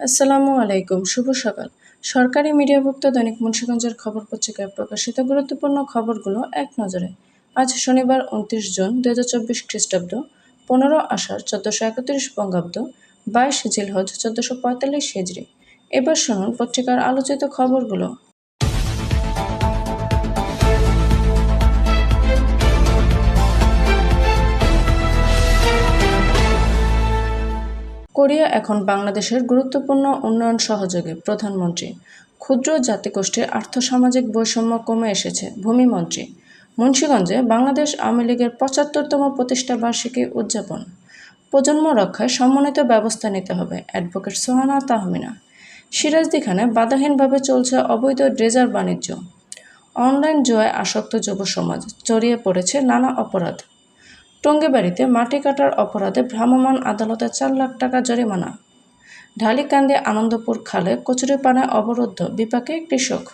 আসসালামু আলাইকুম, শুভ সকাল। সরকারি মিডিয়াভুক্ত দৈনিক মুন্সীগঞ্জের খবর পত্রিকায় প্রকাশিত গুরুত্বপূর্ণ খবরগুলো এক নজরে। আজ শনিবার উনত্রিশ জুন দু হাজার চব্বিশ খ্রিস্টাব্দ, পনেরো আষাঢ় চোদ্দশো একত্রিশ বঙ্গাব্দ, বাইশ জিলহজ চোদ্দশো পঁয়তাল্লিশ হিজড়ি। এবার শুনুন পত্রিকার আলোচিত খবরগুলো। কোরিয়া এখন বাংলাদেশের গুরুত্বপূর্ণ উন্নয়ন সহযোগী প্রধানমন্ত্রী। ক্ষুদ্র জাতিগোষ্ঠীর আর্থসামাজিক বৈষম্য কমে এসেছে ভূমিমন্ত্রী মুন্সীগঞ্জে বাংলাদেশ আওয়ামী লীগের পঁচাত্তরতম প্রতিষ্ঠা বার্ষিকী উদযাপন। প্রজন্ম রক্ষায় সমন্বিত ব্যবস্থা নিতে হবে, অ্যাডভোকেট সোহানা তাহমিনা। সিরাজদিখানে বাধাহীনভাবে চলছে অবৈধ ড্রেজার বাণিজ্য। অনলাইন জুয়ায় আসক্ত যুব সমাজ জড়িয়ে পড়েছে নানা অপরাধ। টঙ্গিবাড়িতে মাটি কাটার অপরাধে ভ্রাম্যমাণ আদালতে চার লাখ টাকা জরিমানা। ঢালিকান্দি আনন্দপুর খালে কচুরিপানায় অবরুদ্ধ বিপাকে কৃষক।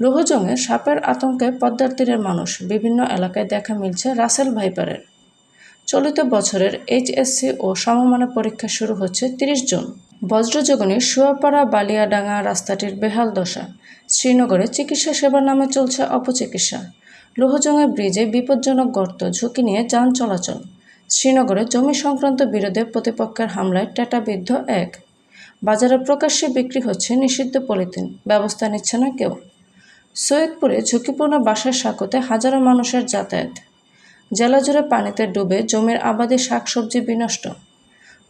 লোহজংয়ে সাপের আতঙ্কে পদ্মার তীরের মানুষ বিভিন্ন এলাকায় দেখা মিলছে রাসেল ভাইপারের। চলিত বছরের এইচএসসি ও সমমানের পরীক্ষা শুরু হচ্ছে তিরিশ জুন। বজ্রযোগনী শুয়াপাড়া বালিয়াডাঙ্গা রাস্তাটির বেহাল দশা। শ্রীনগরে চিকিৎসা সেবার নামে চলছে অপচিকিৎসা। লোহজঙ্গা ব্রিজে বিপজ্জনক গর্ত, ঝুঁকি নিয়ে যান চলাচল। শ্রীনগরে জমি সংক্রান্ত বিরোধে প্রতিপক্ষের হামলায় টেটাবিদ্ধ এক। বাজারে প্রকাশ্যে বিক্রি হচ্ছে নিষিদ্ধ পলিথিন, ব্যবস্থা নিচ্ছে না কেউ। সৈয়দপুরে ঝুঁকিপূর্ণ বাসার সাঁকোতে হাজারো মানুষের যাতায়াত। জেলা জুড়ে পানিতে ডুবে জমির আবাদি শাকসবজি বিনষ্ট।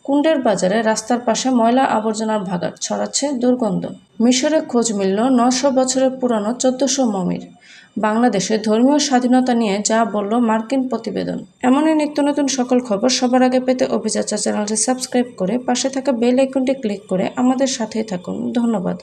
কুণ্ডের বাজারে রাস্তার পাশে ময়লা আবর্জনার ভাগার ছড়াচ্ছে দুর্গন্ধ। মিশরে খোঁজ মিলল নশো বছরের পুরানো চোদ্দশো মমির। বাংলাদেশে ধর্মীয় স্বাধীনতা নিয়ে যা বলল মার্কিন প্রতিবেদন। এমনই নিত্য নতুন সকল খবর সবার আগে পেতে অভিযাত্রা চ্যানেলটি সাবস্ক্রাইব করে পাশে থাকা বেল আইকনটি ক্লিক করে আমাদের সাথেই থাকুন। ধন্যবাদ।